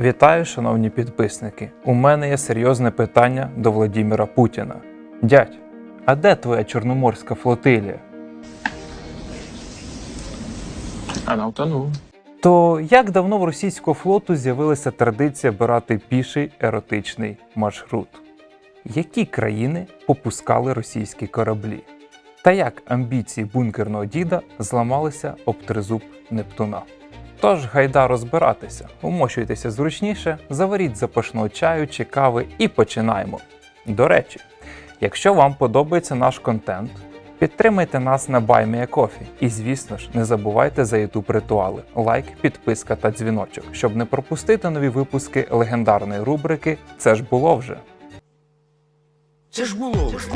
Вітаю, шановні підписники. У мене є серйозне питання до Владіміра Путіна. Дядь, а де твоя Чорноморська флотилія? Вона утонула. То як давно в російського флоту з'явилася традиція брати піший еротичний маршрут? Які країни попускали російські кораблі? Та як амбіції бункерного діда зламалися об тризуб Нептуна? Тож гайда розбиратися, умощуйтеся зручніше, заваріть запашного чаю чи кави і починаємо. До речі, якщо вам подобається наш контент, підтримайте нас на BuyMeACoffee. І звісно ж, не забувайте за YouTube ритуали, лайк, підписка та дзвіночок, щоб не пропустити нові випуски легендарної рубрики Це ж було вже. Це ж було вже.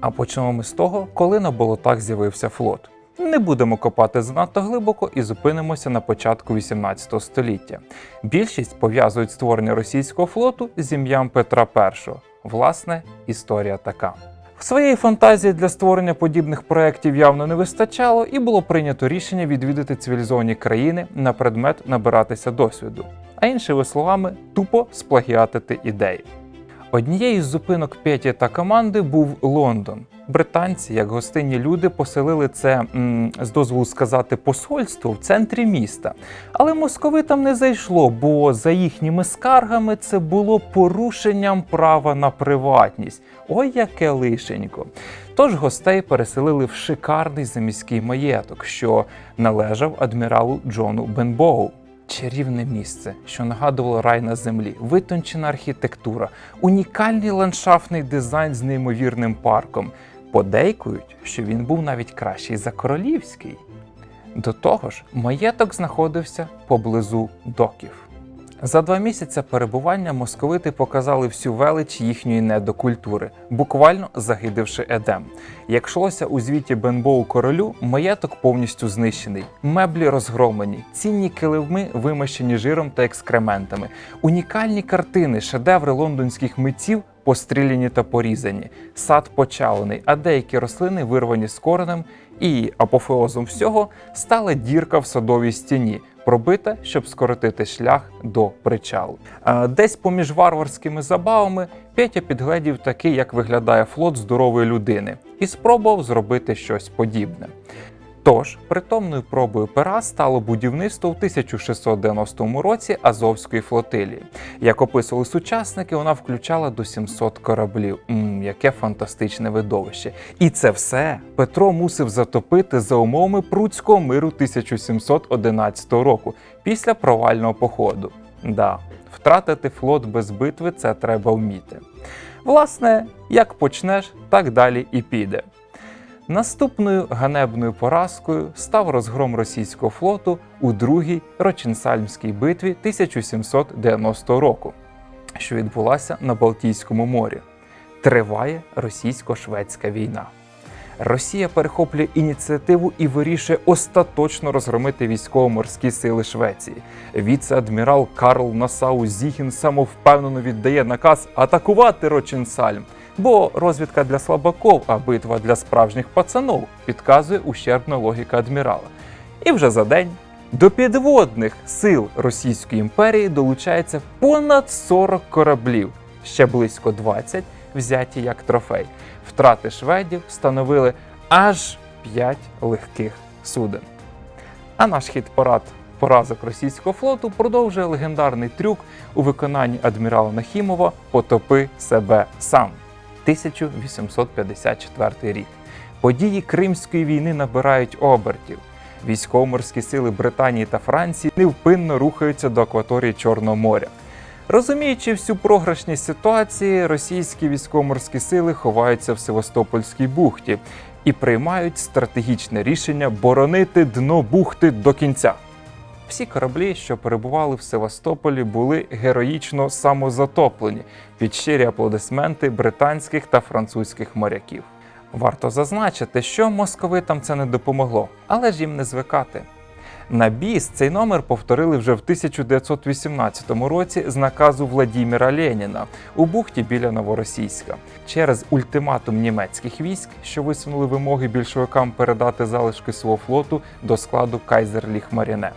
А почнемо ми з того, коли на болотах з'явився флот. Не будемо копати занадто глибоко і зупинимося на початку 18 століття. Більшість пов'язують створення російського флоту з ім'ям Петра І. Власне, історія така. Своєї фантазії для створення подібних проєктів явно не вистачало, і було прийнято рішення відвідати цивілізовані країни на предмет набиратися досвіду, а іншими словами, тупо сплагіатити ідеї. Однією з зупинок Петі та команди був Лондон. Британці, як гостинні люди, поселили це, з дозволу сказати, посольство в центрі міста. Але московитам не зайшло, бо за їхніми скаргами це було порушенням права на приватність. Ой, яке лишенько. Тож гостей переселили в шикарний заміський маєток, що належав адміралу Джону Бенбоу. Чарівне місце, що нагадувало рай на землі, витончена архітектура, унікальний ландшафтний дизайн з неймовірним парком. Подейкують, що він був навіть кращий за королівський. До того ж, маєток знаходився поблизу доків. За два місяці перебування московити показали всю велич їхньої недокультури, буквально загидивши Едем. Як йшлося у звіті Бенбоу королю, маєток повністю знищений, меблі розгромлені, цінні килими вимащені жиром та екскрементами, унікальні картини, шедеври лондонських митців постріляні та порізані, сад почалений, а деякі рослини вирвані з коренем, і апофеозом всього стала дірка в садовій стіні, пробита, щоб скоротити шлях до причалу. А Десь поміж варварськими забавами Петя підгледів такий, як виглядає флот здорової людини, і спробував зробити щось подібне. Тож, притомною пробою пера стало будівництво в 1690 році Азовської флотилії. Як описували сучасники, вона включала до 700 кораблів. Мм, яке фантастичне видовище! І це все Петро мусив затопити за умовами Пруцького миру 1711 року після провального походу. Да, втратити флот без битви це треба вміти. Власне, як почнеш, так далі і піде. Наступною ганебною поразкою став розгром російського флоту у другій Рочинсальмській битві 1790 року, що відбулася на Балтійському морі. Триває російсько-шведська війна. Росія перехоплює ініціативу і вирішує остаточно розгромити військово-морські сили Швеції. Віце-адмірал Карл Насау Зіхін самовпевнено віддає наказ атакувати Рочинсальм. Бо розвідка для слабаков, а битва для справжніх пацанов, підказує ущербна логіка адмірала. І вже за день до підводних сил Російської імперії долучається понад 40 кораблів, ще близько 20 взяті як трофей. Втрати шведів становили аж 5 легких суден. А наш хід парад поразок російського флоту продовжує легендарний трюк у виконанні адмірала Нахімова Потопи себе сам. 1854 рік. Події Кримської війни набирають обертів. Військово-морські сили Британії та Франції невпинно рухаються до акваторії Чорного моря. Розуміючи всю програшність ситуації, російські військово-морські сили ховаються в Севастопольській бухті і приймають стратегічне рішення боронити дно бухти до кінця. Всі кораблі, що перебували в Севастополі, були героїчно самозатоплені під щирі аплодисменти британських та французьких моряків. Варто зазначити, що московитам це не допомогло, але ж їм не звикати. На біс цей номер повторили вже в 1918 році з наказу Владіміра Леніна у бухті біля Новоросійська. Через ультиматум німецьких військ, що висунули вимоги більшовикам передати залишки свого флоту до складу Кайзерліхмаріне.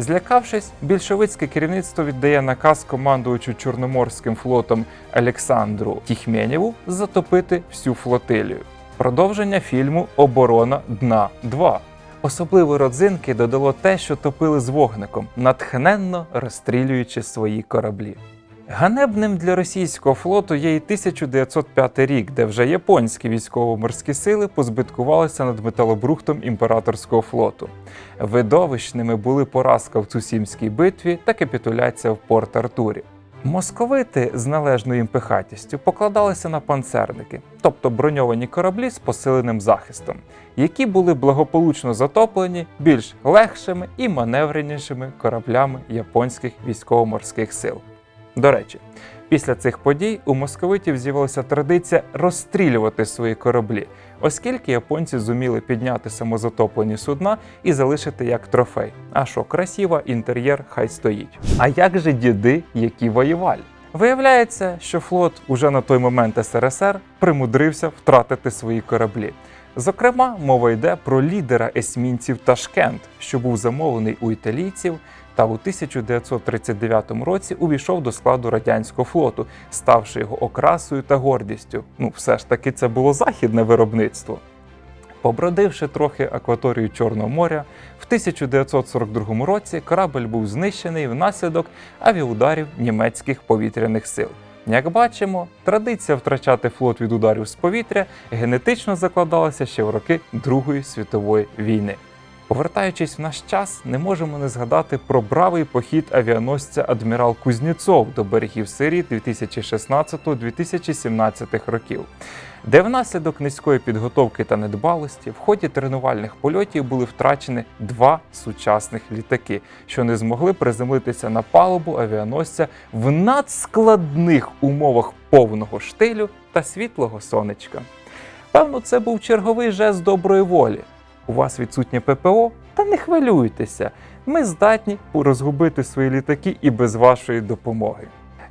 Злякавшись, більшовицьке керівництво віддає наказ командуючу Чорноморським флотом Олександру Тіхменєву затопити всю флотилію. Продовження фільму Оборона дна 2. Особливо родзинки додало те, що топили з вогником, натхненно розстрілюючи свої кораблі. Ганебним для російського флоту є і 1905 рік, де вже японські військово-морські сили позбиткувалися над металобрухтом імператорського флоту. Видовищними були поразка в Цусімській битві та капітуляція в Порт Артурі. Московити з належною їм пихатістю покладалися на панцерники, тобто броньовані кораблі з посиленим захистом, які були благополучно затоплені більш легшими і маневренішими кораблями японських військово-морських сил. До речі, після цих подій у московитів з'явилася традиція розстрілювати свої кораблі, оскільки японці зуміли підняти самозатоплені судна і залишити як трофей. А що, красиво, інтер'єр хай стоїть. А як же діди, які воювали? Виявляється, що флот уже на той момент СРСР примудрився втратити свої кораблі. Зокрема, мова йде про лідера есмінців Ташкент, що був замовлений у італійців та у 1939 році увійшов до складу радянського флоту, ставши його окрасою та гордістю. Ну, все ж таки, це було західне виробництво. Побродивши трохи акваторію Чорного моря, в 1942 році корабль був знищений внаслідок авіаударів німецьких повітряних сил. Як бачимо, традиція втрачати флот від ударів з повітря генетично закладалася ще в роки Другої світової війни. Повертаючись в наш час, не можемо не згадати про бравий похід авіаносця адмірал Кузнєцов до берегів Сирії 2016-2017 років, де внаслідок низької підготовки та недбалості в ході тренувальних польотів були втрачені два сучасних літаки, що не змогли приземлитися на палубу авіаносця в надскладних умовах повного штилю та світлого сонечка. Певно, це був черговий жест доброї волі. У вас відсутнє ППО? Та не хвилюйтеся. Ми здатні розгубити свої літаки і без вашої допомоги.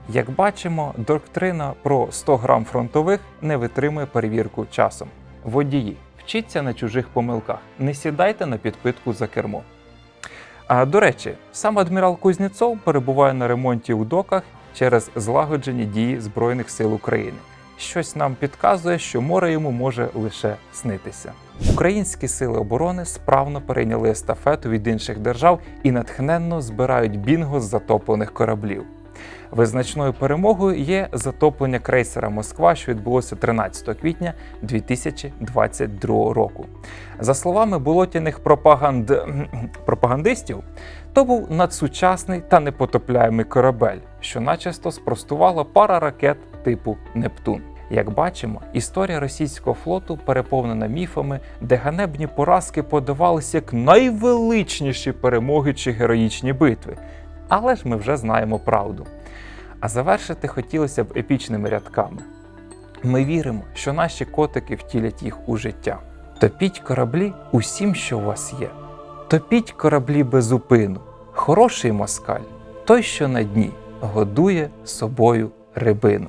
Як бачимо, доктрина про 100 грам фронтових не витримує перевірку часом. Водії, вчіться на чужих помилках, не сідайте на підпитку за кермо. А до речі, сам адмірал Кузнєцов перебуває на ремонті у доках через злагоджені дії Збройних сил України. Щось нам підказує, що море йому може лише снитися. Українські сили оборони справно перейняли естафету від інших держав і натхненно збирають бінго з затоплених кораблів. Визначною перемогою є затоплення крейсера Москва, що відбулося 13 квітня 2022 року. За словами болотяних пропаганд... пропагандистів, то був надсучасний та непотопляємий корабель, що начисто спростувала пара ракет типу Нептун. Як бачимо, історія російського флоту переповнена міфами, де ганебні поразки подавалися як найвеличніші перемоги чи героїчні битви. Але ж ми вже знаємо правду. А завершити хотілося б епічними рядками. Ми віримо, що наші котики втілять їх у життя. Топіть кораблі усім, що у вас є. Топіть кораблі без упину. Хороший москаль, той, що на дні, годує собою рибину.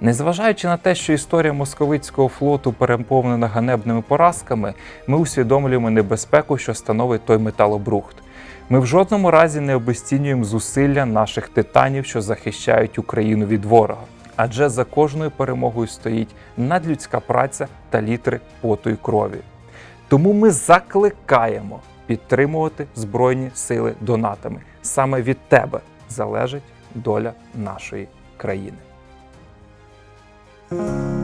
Незважаючи на те, що історія московицького флоту переповнена ганебними поразками, ми усвідомлюємо небезпеку, що становить той металобрухт. Ми в жодному разі не обесцінюємо зусилля наших титанів, що захищають Україну від ворога. Адже за кожною перемогою стоїть надлюдська праця та літри поту й крові. Тому ми закликаємо підтримувати Збройні сили донатами. Саме від тебе залежить доля нашої країни. 嗯。